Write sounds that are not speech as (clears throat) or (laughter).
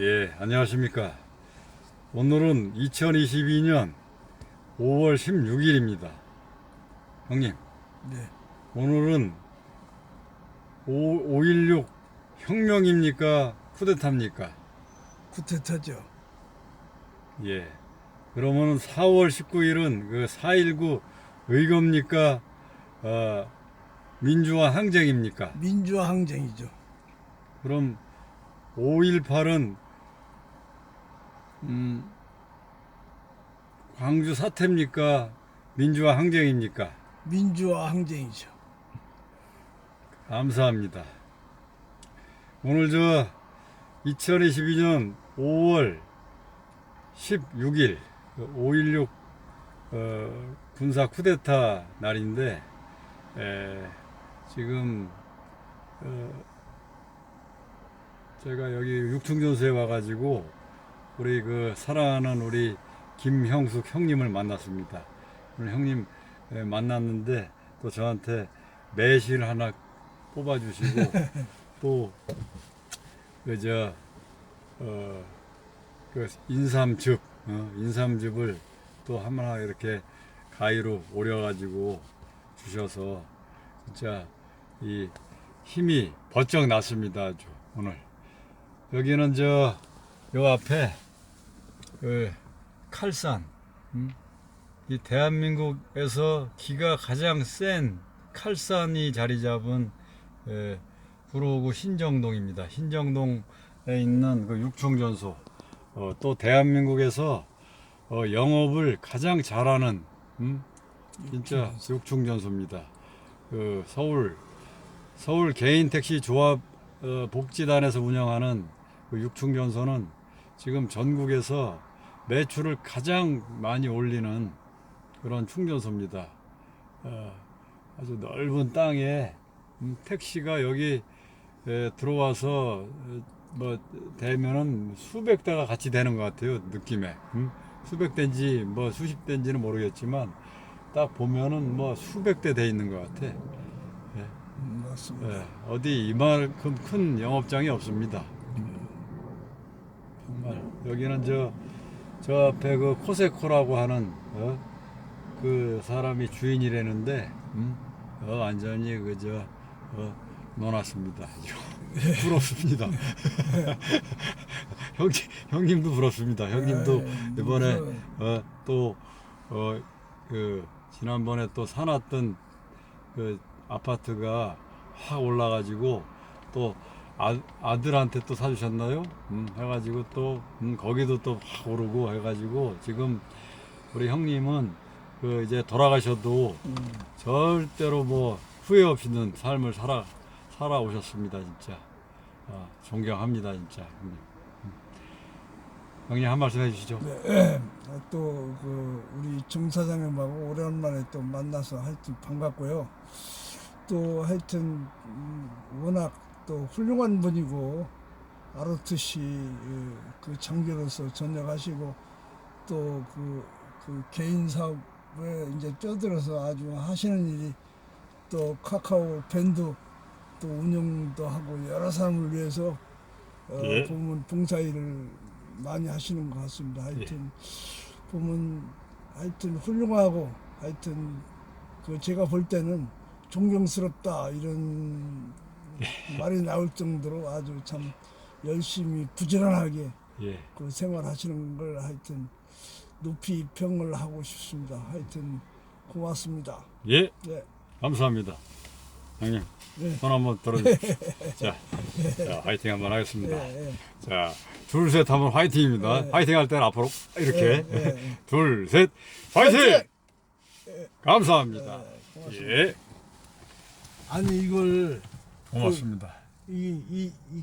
예, 안녕하십니까. 오늘은 2022년 5월 16일입니다. 형님, 네. 오늘은 5, 5.16 혁명입니까? 쿠데타입니까? 쿠데타죠. 예. 그러면 4월 19일은 그 4.19 의거입니까? 어, 민주화 항쟁입니까? 민주화 항쟁이죠. 그럼 5.18은 음, 광주 사태입니까? 민주화 항쟁입니까? 민주화 항쟁이죠. 감사합니다. 오늘 저 2022년 5월 16일 5.16 어, 군사 쿠데타 날인데 에, 지금 어, 제가 여기 육충전소에 와가지고 우리 그 사랑하는 우리 김형숙 형님을 만났습니다. 오늘 형님 에, 만났는데 또 저한테 매실 하나 뽑아주시고 (laughs) 또 그저 어, 그 인삼즙 어, 인삼즙을 또 하나 이렇게 가위로 오려가지고 주셔서 진짜 이 힘이 번쩍 났습니다 아주 오늘 여기는 저 요 앞에 그 칼산 음? 이 대한민국에서 기가 가장 센 칼산이 자리 잡은 에, 구로구 신정동입니다. 신정동에 있는 그 육충전소 어, 또 대한민국에서 어, 영업을 가장 잘하는 음? 진짜 육충전소입니다. 그 서울 서울 개인 택시 조합 어, 복지단에서 운영하는 그 육충전소는 지금 전국에서 매출을 가장 많이 올리는 그런 충전소입니다. 어, 아주 넓은 땅에 음, 택시가 여기 에, 들어와서 어, 뭐 되면은 수백 대가 같이 되는 것 같아요 느낌에 음? 수백 대인지 뭐 수십 대인지는 모르겠지만 딱 보면은 뭐 수백 대 돼 있는 것 같아. 음, 맞습니다. 예, 어디 이만큼 큰 영업장이 없습니다. 정말 여기는 저 저 앞에 그 코세코라고 하는 어? 그 사람이 주인이라는데 음? 어, 완전히 그저 어, 놓았습니다. 부럽습니다. (laughs) 형님 형님도 부럽습니다. 형님도 에이, 이번에 무슨- 어, 또, 어, 그, 지난번에 또 사놨던 그 아파트가 확 올라가지고 또 아, 아들한테 또 사주셨나요? 음, 해가지고 또, 음, 거기도 또 확 오르고 해가지고 지금 우리 형님은 그 이제 돌아가셔도 음, 절대로 뭐 후회 없이는 삶을 살아, 살아오셨습니다, 진짜. 아, 존경합니다, 진짜. 형님. 음. 형님 한 말씀 해주시죠. 네. (clears throat) 또그 우리 정 사장님하고 오랜만에 또 만나서 하여튼 반갑고요. 또 하여튼 음, 워낙 또 훌륭한 분이고 아르트시 그 장교로서 전역하시고 또그 그 개인 사업에 이제 뛰어들어서 아주 하시는 일이 또 카카오 밴드 또 운영도 하고 여러 사람을 위해서 어, 예. 보면 봉사일을 많이 하시는 것 같습니다. 예. 하여튼 보면 하여튼 훌륭하고 하여튼 그 제가 볼 때는 존경스럽다 이런 예. 말이 나올 정도로 아주 참 열심히 부지런하게 예. 그 생활하시는 걸 하여튼 높이 평을 하고 싶습니다. 하여튼 고맙습니다. 예. 네. 감사합니다. 형님, 네. 손 한번 들어주십시오. 자, 자, 화이팅 한번 하겠습니다. 예, 예. 자, 둘, 셋 하면 화이팅입니다. 네. 화이팅 할 때는 앞으로 이렇게. 예, 예, 예. (laughs) 둘, 셋, 화이팅! 화이팅! 감사합니다. 예, 고맙습니다. 예, 아니 이걸 고맙습니다. 이, 이, 이